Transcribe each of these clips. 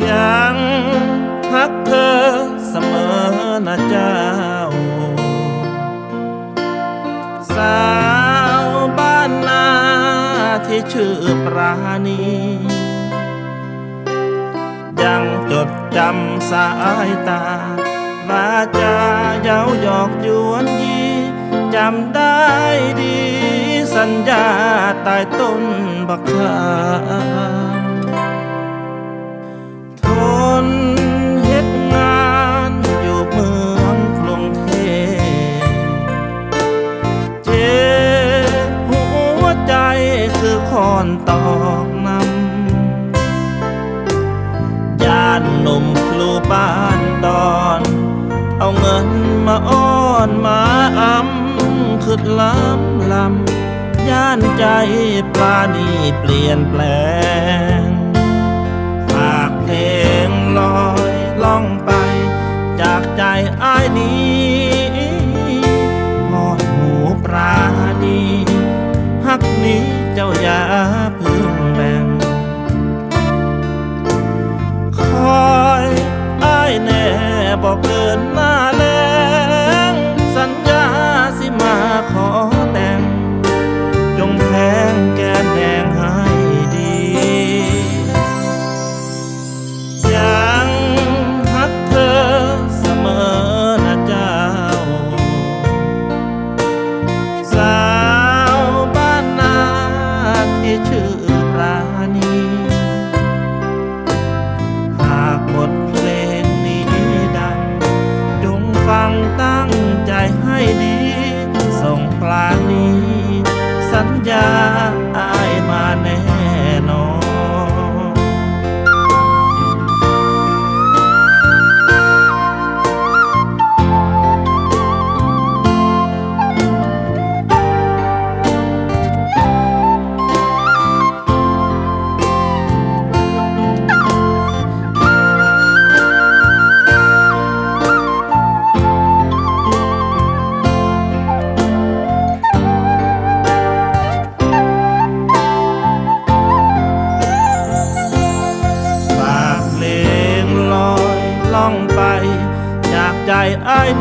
ยังพักเธอเสมอนะเจ้า สาวบ้านนาที่ชื่อปราณี ยังจดจำสายตาลาจาเย้าหยอกยวนยีจำได้ดี สัญญาตายต้นบักขา คือนตอกนำยานหนุ่มคลูบ้านดอน เอาเงินมาอ้อนมาอำคือล้ำลำย่านใจปลานีเปลี่ยนแปลงฝากเพลงลอยล่องไป จากใจอ้ายนี้ ญญา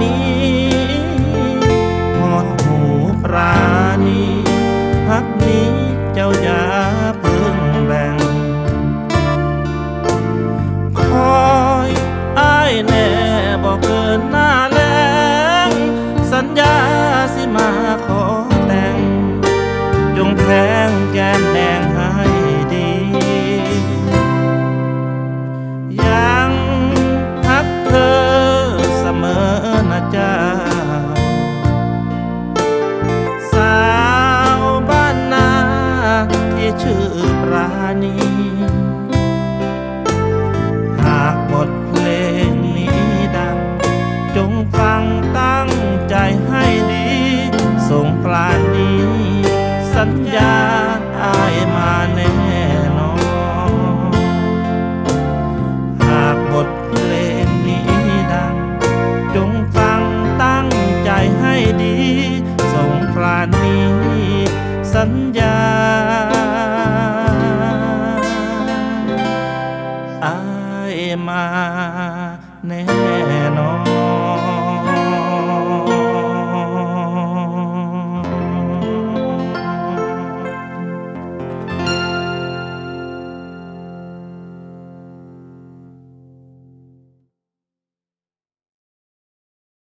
นี้หอดหูปราณีพักนี้เจ้าอย่าเพิ่งแบ่ง คอยอ้ายแน่บอกเกินหน้าแรงสัญญาสิมาขอ สัญญา